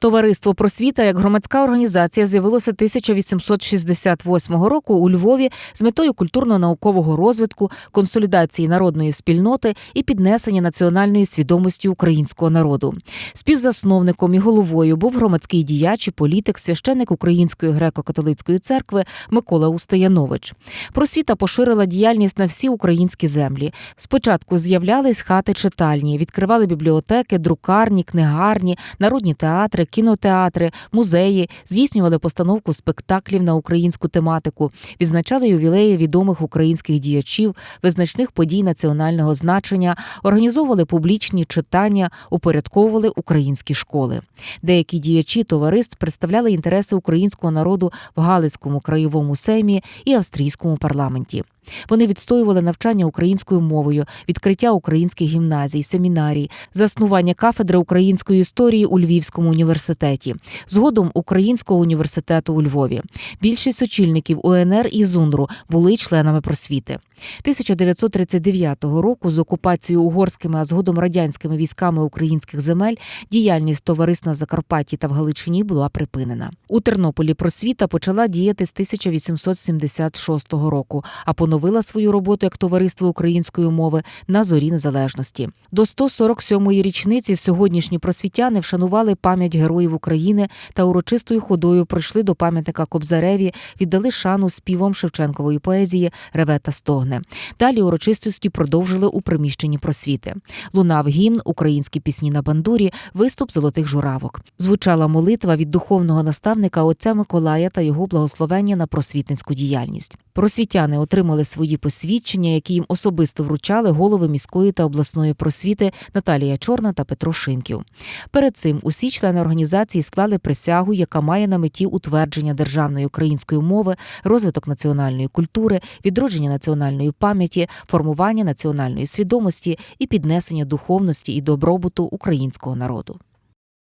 Товариство просвіта як громадська організація з'явилося 1868 року у Львові з метою культурно-наукового розвитку, консолідації народної спільноти і піднесення національної свідомості українського народу. Співзасновником і головою був громадський діяч і політик, священник Української греко-католицької церкви Микола Устаянович. Просвіта поширила діяльність на всі українські землі. Спочатку з'являлись хати читальні, відкривали бібліотеки, друкарні, книгарні, народні театри, кінотеатри, музеї, здійснювали постановку спектаклів на українську тематику, відзначали ювілеї відомих українських діячів, визначних подій національного значення, організовували публічні читання, упорядковували українські школи. Деякі діячі товариств представляли інтереси українського народу в Галицькому краєвому сеймі і австрійському парламенті. Вони відстоювали навчання українською мовою, відкриття українських гімназій, семінарій, заснування кафедри української історії у Львівському університеті, згодом Українського університету у Львові. Більшість очільників УНР і ЗУНРу були членами просвіти. 1939 року з окупацією угорськими, а згодом радянськими військами українських земель діяльність товариств на Закарпатті та в Галичині була припинена. У Тернополі просвіта почала діяти з 1876 року, а поновила свою роботу як товариство української мови на зорі незалежності. До 147-ї річниці сьогоднішні просвітяни вшанували пам'ять героїв України та урочистою ходою прийшли до пам'ятника Кобзареві, віддали шану співом Шевченкової поезії Реве та стогне. Далі урочистості продовжили у приміщенні просвіти. Лунав гімн, українські пісні на бандурі, виступ золотих журавок. Звучала молитва від духовного наставника отця Миколая та його благословення на просвітницьку діяльність. Просвітяни отримали свої посвідчення, які їм особисто вручали голови міської та обласної просвіти Наталія Чорна та Петро Шимків. Перед цим усі члени організації склали присягу, яка має на меті утвердження державної української мови, розвиток національної культури, відродження національної пам'яті, формування національної свідомості і піднесення духовності і добробуту українського народу.